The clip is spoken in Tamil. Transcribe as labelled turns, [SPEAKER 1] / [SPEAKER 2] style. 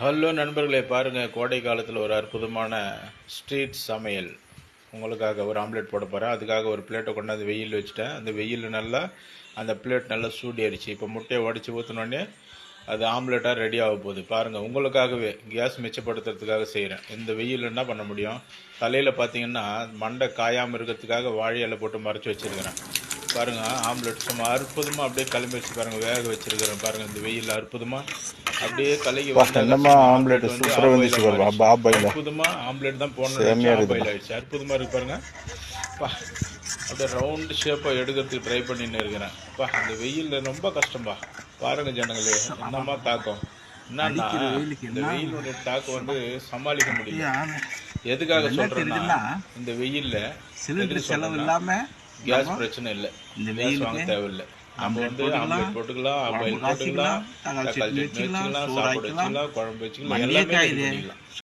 [SPEAKER 1] ஹலோ நண்பர்களே பாருங்கள் கோடை காலத்தில் ஒரு அற்புதமான ஸ்ட்ரீட் சமையல். உங்களுக்காக ஒரு ஆம்லெட் போட போகிறேன் அதுக்காக ஒரு பிளேட்டை கொண்டாந்து வெயில் வச்சுட்டேன். அந்த வெயில் நல்லா அந்த பிளேட் நல்லா சூடியாயிடுச்சு இப்போ முட்டையை உடச்சி ஊற்றினோடனே அது ஆம்லெட்டாக ரெடி ஆக போகுது. பாருங்கள் உங்களுக்காகவே கேஸ் மிச்சப்படுத்துறதுக்காக செய்கிறேன் இந்த வெயில் என்ன பண்ண முடியும்? தலையில் பார்த்தீங்கன்னா மண்டை காயாமல் இருக்கிறதுக்காக வாழை இலை போட்டு மறைச்சி வச்சுருக்கிறேன். பாருங்கள் ஆம்லெட் சும்மா அற்புதமாக அப்படியே கிளம்பி வச்சு பாருங்கள் வேக வச்சுருக்கிறேன். பாருங்கள் இந்த வெயில் அற்புதமாக அப்படியே கலகி வந்தா
[SPEAKER 2] என்னம்மா
[SPEAKER 1] சும்மா
[SPEAKER 2] ஆம்லெட்
[SPEAKER 1] வந்து
[SPEAKER 2] சூப்பரா
[SPEAKER 1] ஆஃப்
[SPEAKER 2] வந்துச்சு
[SPEAKER 1] பாயில்
[SPEAKER 2] பாருப்பா, பாப் பாயில.
[SPEAKER 1] அற்புதமா ஆம்லெட் தான்
[SPEAKER 2] செமையா
[SPEAKER 1] போன
[SPEAKER 2] இருக்குது.
[SPEAKER 1] பாயில் ஆயிடுச்சு. அற்புதமா இருக்கு பாருங்க. பா அப்படியே ரவுண்ட் ஷேப்பை எடுக்கிறதுக்கு ட்ரை பண்ணின்னு இருக்கிறேன். பா அந்த வெயில்ல ரொம்ப கஷ்டம்பா பாருங்க ஜனங்களே என்னமா தாக்கம். என்னன்னா இந்த வெயிலுடைய தாக்கம் வந்து சமாளிக்க முடியல. எதுக்காக சொல்றேன்னா இந்த வெயில்ல
[SPEAKER 3] சிலிண்டர் செலவு இல்லாம
[SPEAKER 1] கேஸ் பிரச்சனை இல்லை.
[SPEAKER 3] இந்த
[SPEAKER 1] கேஸ் வாங்க தேவையில்லை. ஆம்லெட் போட்டுக்கலாம் ஆயில் போட்டுக்கலாம்
[SPEAKER 3] தக்காளி சட்னி வச்சுக்கலாம், சோறு
[SPEAKER 1] குழம்பு வச்சுக்கலாம் எல்லாமே. பண்ணிக்கலாம்